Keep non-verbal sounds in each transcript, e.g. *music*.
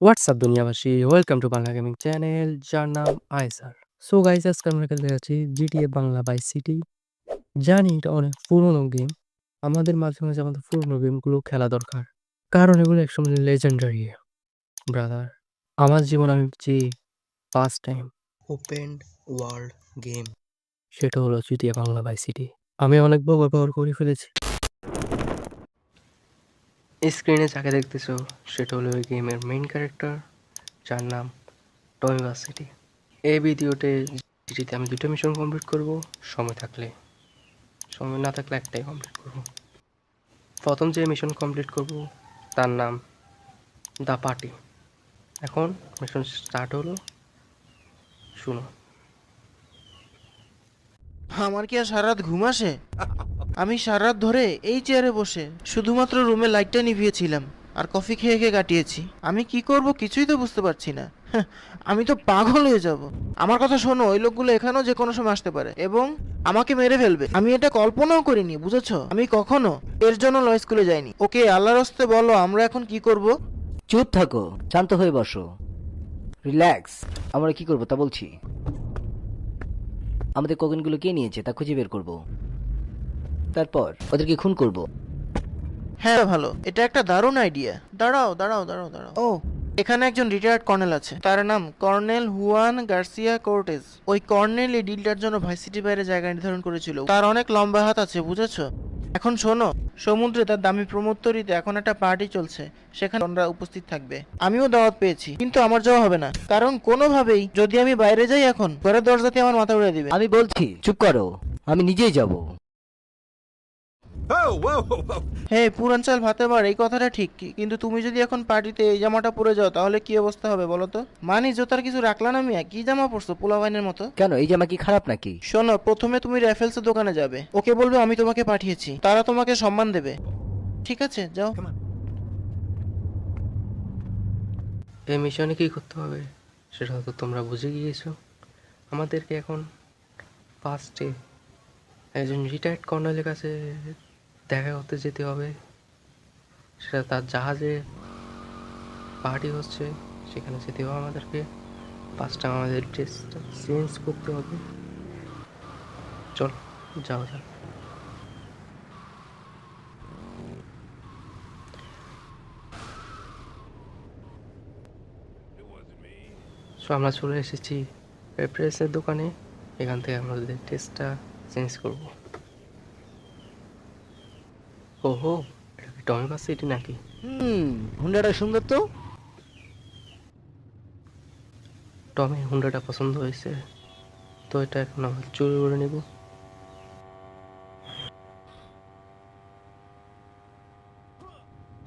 WhatsApp দুনিয়াবাসী? Welcome to Bangla gaming channel যার নাম আইসার সো গাইস আজকে আমরা খেলতে যাচ্ছি জিটিএ বাংলা বাই সিটি জানি এটা অনেক পুরনো গেম আমাদের মাঝে মাঝে আমাদের পুরনো গেমগুলো খেলা দরকার। কারণ এগুলো একসময় লেজেন্ডারি ব্রাদার আমার জীবন আমি যে first time open world game সেটা হলো জিটিএ বাংলা বাই সিটি আমি অনেক ব্যবহার করে ফেলেছি। স্ক্রিনে যাকে দেখতেছো, সেটা হলো ওই গেমের মেইন ক্যারেক্টার যার নাম টমিবা সিটি এই ভিডিওতে যেটিতে আমি দুটো মিশন কমপ্লিট করব, সময় থাকলে। সময় না থাকলে একটাই কমপ্লিট করব। প্রথম যে মিশন কমপ্লিট করব, তার নাম দ্য পার্টি এখন মিশন স্টার্ট হলো। শুনো। আমার কি আর সারা রাত ঘুম আসে? আমি সারা ধরে এই চেয়ারে বসে শুধুমাত্র রুমে লাইটটা নিভিয়েছিলাম আর কফি খেয়ে খেয়ে কাটিয়েছি। আমি কি করব কিছুই তো বুঝতে পারছি না। হ্যাঁ, আমি তো পাগল হয়ে যাব। আমার কথা শোনো ওই লোকগুলো এখানেও যে কোনো সময় আসতে পারে এবং আমাকে মেরে ফেলবে। আমি এটা কল্পনাও করিনি বুঝেছ? আমি কখনো এর জন্য ল স্কুলে যাইনি। ওকে আল্লাহর হস্তে বলো আমরা এখন কি করব? চুপ থাকো শান্ত হয়ে বসো। রিল্যাক্স আমরা কি করব তা বলছি। আমাদের কোকেনগুলো কে নিয়েছে তা খুঁজে বের করব। তারপর ওদেরকে খুন করব। হ্যাঁ ভালো। এটা একটা দারুণ আইডিয়া দাঁড়াও দাঁড়াও দাঁড়াও দাঁড়াও। ও। এখানে একজন রিটায়ার্ড কর্নেল আছে। তার নাম কর্নেল হুয়ান গার্সিয়া কোর্টেজ। ওই কর্নেল এই ডিলটার জন্য ভাইসিটি বাইরে জায়গা নির্ধারণ করেছিল। তার অনেক লম্বা হাত আছে বুঝেছ? এখন শোনো সমুদ্রে তার দামি প্রমোত্তরিতে এখন একটা পার্টি চলছে। সেখানে আমরা উপস্থিত থাকবে। আমিও দাওয়াত পেয়েছি কিন্তু আমার যাওয়া হবে না। কারণ কোনোভাবেই যদি আমি বাইরে যাই এখন ঘরের দরজাতে আমার মাথা উড়ে দিবে। আমি বলছি চুপ করো। আমি নিজেই যাব। হে পুরাঞ্চল ভাতেবার এই কথাটা ঠিক কিন্তু তুমি যদি এখন পার্টিতে এই জামাটা পরে যাও তাহলে কি অবস্থা হবে বলো তো? মানি জোতার কিছু রাখলা না মিয়া? কি জামা পরছো পোলাবাইনের মতো? কেন এই জামা কি খারাপ নাকি? শোনো প্রথমে তুমি র্যাফেলসের দোকানে যাবে। ওকে বলবে আমি তোমাকে পাঠিয়েছি। তারা তোমাকে সম্মান দেবে। ঠিক আছে যাও। এই মিশনে কী করতে হবে? সেটা তো তোমরা বুঝে গিয়েছো। আমাদেরকে এখন ফার্স্টে একজন রিটায়ার্ড কর্নেলের কাছে দেখা করতে যেতে হবে। সেটা তার জাহাজে পার্টি হচ্ছে, সেখানে যেতে হবে আমাদেরকে। ফার্স্টে আমাদের ড্রেসটা চেঞ্জ করতে হবে। চল, যাওয়া যাক। সো আমরা চলে এসেছি প্রেসের দোকানে। এখান থেকে আমাদের টেস্টটা চেঞ্জ করব। ওহো এটা কি টমেটো সিটি নাকি? হুম হুন্ডাটা সুন্দর তো। টমে হুন্ডাটা পছন্দ হয়েছে তো এটা এখন আমরা চুরি করে নেব।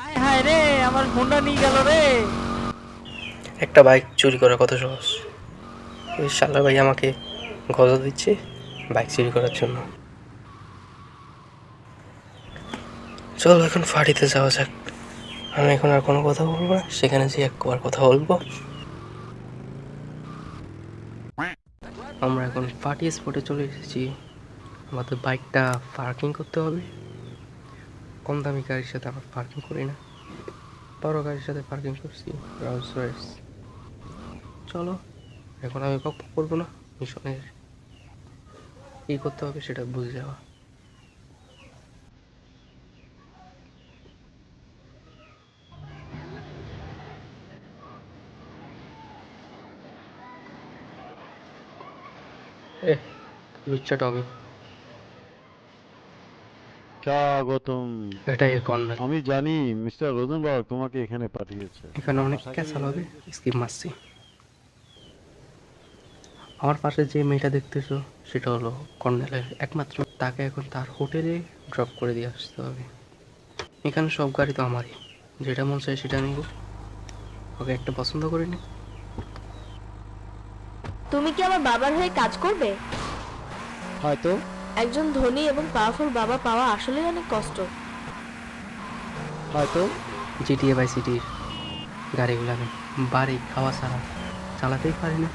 হায় হায় রে আমার ফোনটা নিয়ে গেল রে। একটা বাইক চুরি করা কত সহজ। ওই শালা ভাই আমাকে গজা দিচ্ছে বাইক চুরি করার জন্য। চলো এখন ফাড়িতে যাওয়া যাক। আমি এখন আর কোনো কথা বলব না, সেখানে যে একবার কথা বলব। আমরা এখন পার্টি স্পটে চলে এসেছি। আমাদের বাইকটা পার্কিং করতে হবে। কম দামি গাড়ির সাথে আমরা পার্কিং করি না। বড় গাড়ির সাথে পার্কিং করছি রোলস রয়েস চলো, এখন আমি বক করব না, মিশনের। কী করতে হবে সেটা বুঝে যাওয়া। এ লুচ্চা টমি স্বাগতম। এটাই কর্নার আমি জানি মিস্টার রোজনবার্গ তোমাকে এখানে পাঠিয়েছে। এখানে অনেক ক্যাসাল হবে স্কিপ মারছি। আমার পাশে যে মেয়েটা দেখতেছো সেটা হলো কর্নেলের একমাত্র। তাকে এখন তার হোটেলে ড্রপ করে দিয়ে আসতে হবে। এখানে সব গাড়ি তো আমারই। যেটা মন চায় সেটা নিব। ওকে একটা পছন্দ করে নি তুমি কি আমার বাবার হয়ে কাজ করবে? হয়তো। একজন ধনী এবং পাওয়ারফুল বাবা পাওয়া আসলে অনেক কষ্ট। হয়তো। জিটিএ বাই সিটির গাড়িগুলো আমি বাড়ি খাওয়া ছাড়া চালাতেই পারি না।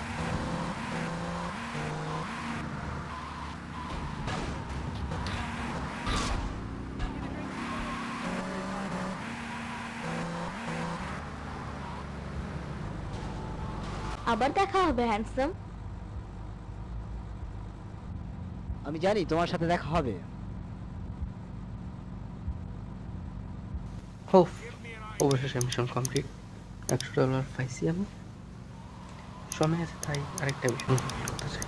আবার দেখা হবে হ্যান্ডসাম আমি জানি তোমার সাথে দেখা হবে। অবশেষে মিশন কমপ্লিট। একশো ডলার পাইছি আমি। সময় আছে, তাই আরেকটা মিশন করতে চাই।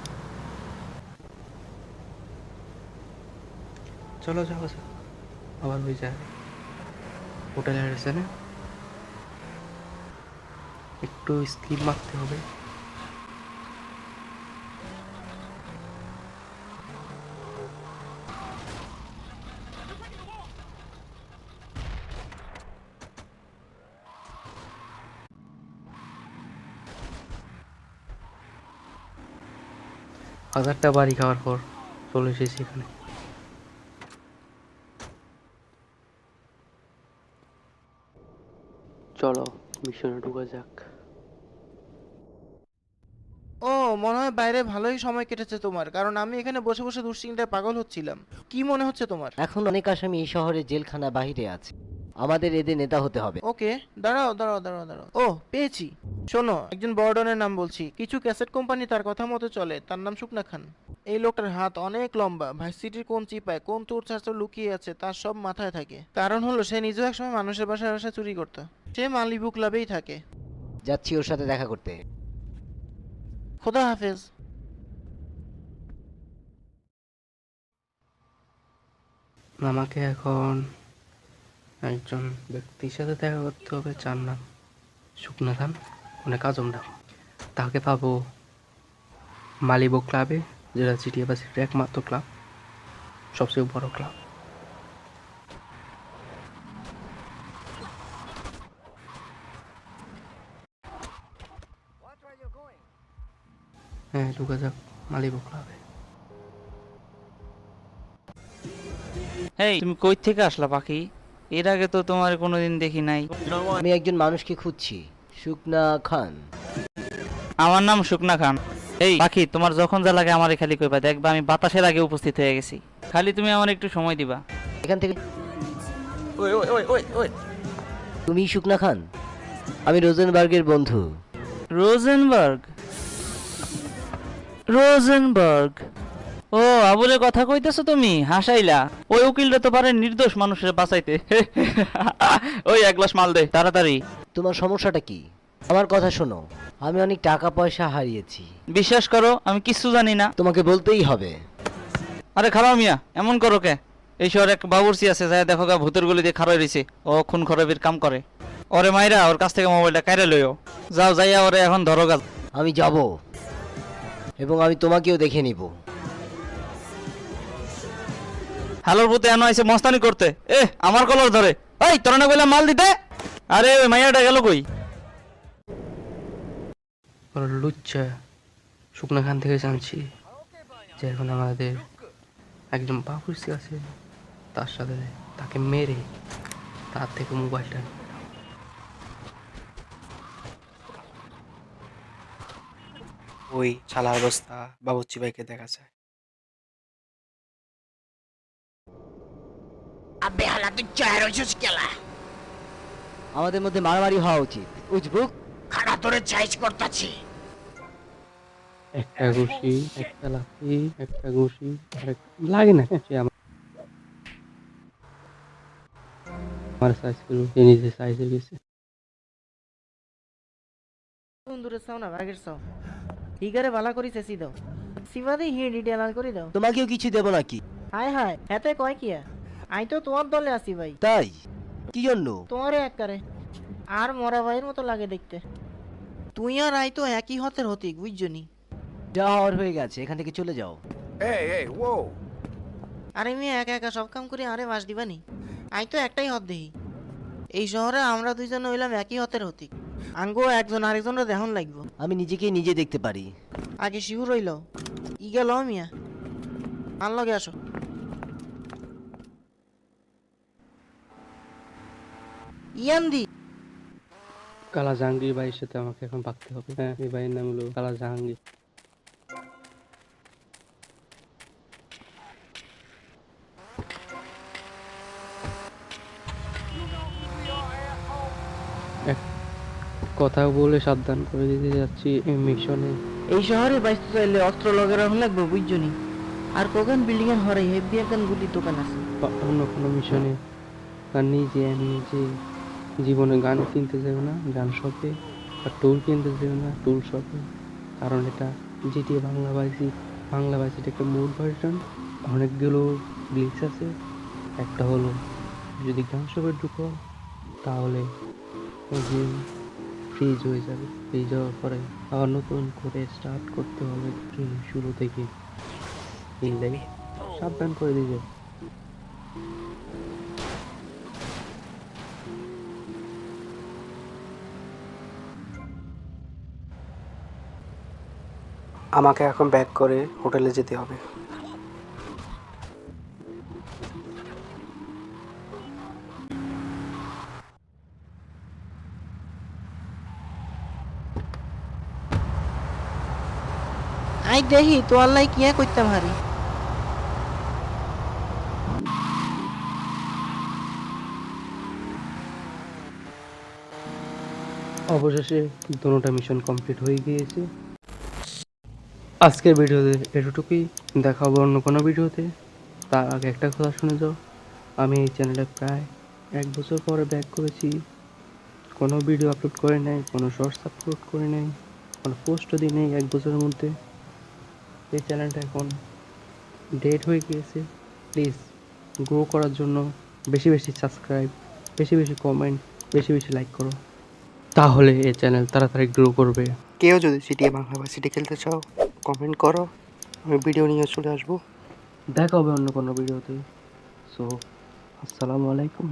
চলো যাক। আবার ওই যায় হোটেলের রেস্টুরেন্টে একটু স্কিপ মারতে হবে। হাজারটা বাড়ি খাওয়ার পর চলে এসেছি এখানে। চলো মিশনে ঢুকা যাক। ও মনে হয় বাইরে ভালোই সময় কেটেছে তোমার কারণ আমি এখানে বসে বসে দুশ্চিন্তায় পাগল হচ্ছিলাম। কি মনে হচ্ছে তোমার? এখন অনেক আসামি এই শহরে জেলখানা বাহিরে আছে। আমাদের এদের নেতা হতে হবে। ওকে দাঁড়াও দাঁড়াও দাঁড়াও দাঁড়াও। ও পেয়েছি। শোনো একজন বর্ডনের নাম বলছি। কিছু ক্যাসেট কোম্পানি তার কথা মতো চলে। তার নাম শুকনা খান। এই লোকটার হাত অনেক লম্বা। ভার্সিটির কোন চিপায় কোন তোর চার্চ লুকিয়ে আছে তার সব মাথায় থাকে। কারণ হলো সে নিজেও একসময় মানুষের বাসায় বাসায় চুরি করতো। সে মালিবু ক্লাবেই থাকে। যাচ্ছি ওর সাথে দেখা করতে। খোদা হাফেজ। আমাকে এখন একজন ব্যক্তির সাথে দেখা করতে হবে চার নাম শুকনা খান অনেক আজম নাম। তাকে পাবো মালিবো ক্লাবে যেটা জিটিএ বা সিটির একমাত্র ক্লাব, সবচেয়ে বড় ক্লাব। হ্যাঁ ঢুকে যাক মালিবো ক্লাবে তুমি কই থেকে আসলা পাখি? এর আগে তো তোমার কোনোদিন দেখি নাই। আমি একজন মানুষকে খুঁজছি শুকনা খান। আমার নাম শুকনা খান। এই পাখি তোমার যখন যা লাগে আমারে খালি কইবা দেখবা আমি বাতাসের আগে উপস্থিত হয়ে গেছি। খালি তুমি আমার একটু সময় দিবা। এখান থেকে তুমি শুকনা খান? আমি রোজেনবার্গের বন্ধু। রোজেনবার্গ? রোজেনবার্গ? ও আবুলের কথা কইতেছো তুমি? হাসাইলা। ওই উকিলটা তো পারে নির্দোষ মানুষের বাঁচাইতে। *laughs* ওই এক গ্লাস মাল দে তাড়াতাড়ি। তোমার সমস্যাটা কি? আমার কথা শোনো আমি অনেক টাকা পয়সা হারিয়েছি। বিশ্বাস করো আমি কিচ্ছু জানি না। তোমাকে বলতেই হবে। আরে খারাপ মিয়া এমন করো কে? এই শহরে এক বাবুর্চি আছে যায় দেখো গা ভূতের গলি দিয়ে খারাপ রয়েছে ও খুন খরবের কাম করে। ওরে মাইরা ওর কাছ থেকে মোবাইলটা কাইরে লইও। যাও যাইয়া ওরে এখন ধরো গা। আমি যাব এবং আমি তোমাকেও দেখে নিব। হ্যালোর ভূতে এনো আইছে মস্তানি করতে। এ আমার কলর ধরে। এই তোরা না কইলাম মাল দিতে? আরে ওই মাইয়াটা গেল কই? ওর লুচ্চা শুকনা খান থেকে জানছি যে এখন আমাদের একজন বাবুর্চি আছে তার সাথে তাকে মেরে তার থেকে মোবাইলটা ওই ছালার অবস্থা বাবুর্চি ভাইকে দেখা যায় আমাদের মধ্যে মারামারি হওয়া উচিত উজবুক একটা ঘুষি একটা লাঠি একটা ঘুষি লাগে না সে আমার। আমার সাইজ করব সে নিজে সাইজে গেছে বন্ধুরে চাও না বাঘের চাও। হিগারে ভালা করি চেঁচি দাও। সিবাদি হি ডিটেল করে দাও। তোমাকেও কিছু দেব নাকি? হায় হায় এতে কয় কিয়া আই তো তোমার দলে আছি ভাই। তাই? কি জন্য? তোমারে এককারে আর মরা ভাইয়ের মতো লাগে দেখতে। তুই আর আই তো একই হতের হতিক বুঝছনি যা হওয়ার হয়ে গেছে এখান থেকে চলে যাও। আরে মেয়ে একা একা সব কাম করি আরে বাস দিবানি? আই তো একটাই হত দেহি এই শহরে আমরা দুইজন হইলাম একই হতের হতিক। আঙ্গো একজন আরেকজনের দেহন লাগবো। আমি নিজেকে নিজে দেখতে পারি। আগে শিহুর হইল। ই গেল মিয়া। আর লগে আসো। ইয়ান্দি। কালা জাহাঙ্গীর ভাইয়ের সাথে আমাকে এখন ভাগতে হবে। হ্যাঁ এই ভাইয়ের নাম হলো কালা জাহাঙ্গীর কথা বলে সাবধান করে দিতে যাচ্ছি এই মিশনে। এই শহরে বাইসতে চাইলে অস্ত্র লগে রাখা লাগবে বুঝছনি আর কোকান বিল্ডিং এর হরে হেভি একখান গুলি দোকান আছে। অন্য কোনো মিশনে। আর নিজে যে জীবনে গান কিনতে যাবে না, গান শপে আর টুল কিনতে যাবে না টুল শপে কারণ এটা জিটিএ বাংলা বাইসি বাংলা বাইসি এটা একটা মোড ভার্সন অনেকগুলো গ্লিক্স আছে। একটা হলো যদি গান শপে ঢুকো, তাহলে ফ্রিজ হয়ে যাবে। ফ্রিজ হওয়ার পরে আবার নতুন করে স্টার্ট করতে হবে শুরু থেকে। এই লাই সাবধান করে দিবে। আমাকে এখন ব্যাক করে হোটেলে যেতে হবে। আই দেখি তো আল্লাহ কিয়া করতাম হারি অবশেষে দুটোটা মিশন কমপ্লিট হয়ে গিয়েছে। আজকের ভিডিওতে এতটুকুই। দেখা হবে অন্য কোনো ভিডিওতে। তার আগে একটা কথা শুনে যাও। আমি এই চ্যানেলে প্রায় এক বছর পরে ব্যাক করেছি। কোনো ভিডিও আপলোড করে নাই, কোনো শর্টস আপলোড করে নাই, কোনো পোস্টও দিই নেই এক বছরের মধ্যে। এই চ্যানেলটা এখন ডেট হয়ে গিয়েছে। প্লিজ গ্রো করার জন্য বেশি বেশি সাবস্ক্রাইব বেশি বেশি কমেন্ট বেশি বেশি লাইক করো। তাহলে এই চ্যানেল তাড়াতাড়ি গ্রো করবে। কেউ যদি সিটি বাংলা বা সিটি খেলতে চাও কমেন্ট করো, আমি ভিডিও নিয়ে চলে আসব। দেখা হবে অন্য কোনো ভিডিওতে সো আসসালামু আলাইকুম।